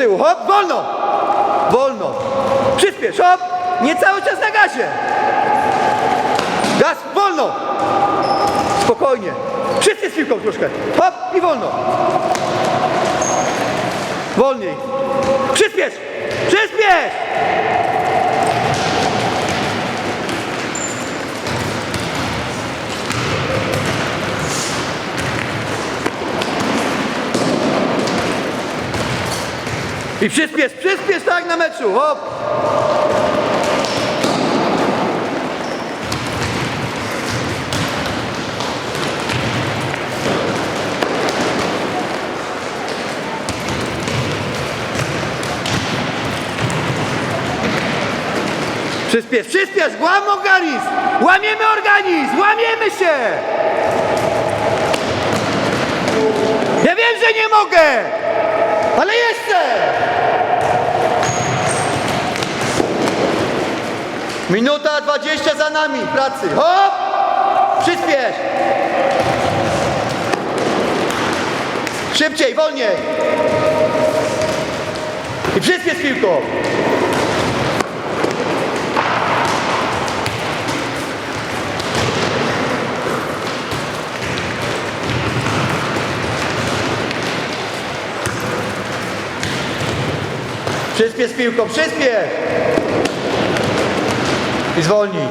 tyłu, hop, wolno! Wolno. Przyspiesz, hop! Nie cały czas na gazie. Gaz, wolno! Spokojnie. Wszyscy z piłką troszkę. Hop i wolno. Wolniej. Przyspiesz! Przyspiesz! I przyspiesz, przyspiesz tak na meczu, hop! Przyspiesz, przyspiesz, łam organizm! Łamiemy organizm! Łamiemy się! Ja wiem, że nie mogę! Ale jeszcze! Minuta 20 za nami pracy. Hop! Przyspiesz! Szybciej, wolniej! I przyspiesz piłką! Przyspiesz piłką, przyspiesz! I zwolnij.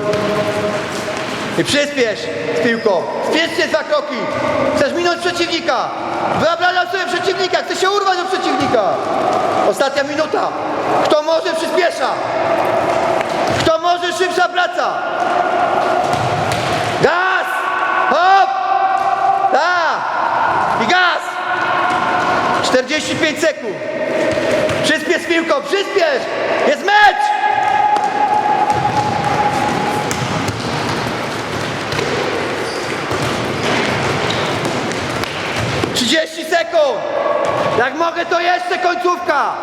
I przyspiesz z piłką. Spieszcie dwa kroki. Chcesz minąć przeciwnika. Wyobrażam sobie przeciwnika. Chcesz się urwać do przeciwnika. Ostatnia minuta. Kto może przyspiesza. Kto może szybsza praca. Gaz! Hop! Tak! I gaz! 45 sekund. Przyspiesz piłką, przyspiesz! Jest mecz! Sekund! Jak mogę, to jeszcze końcówka!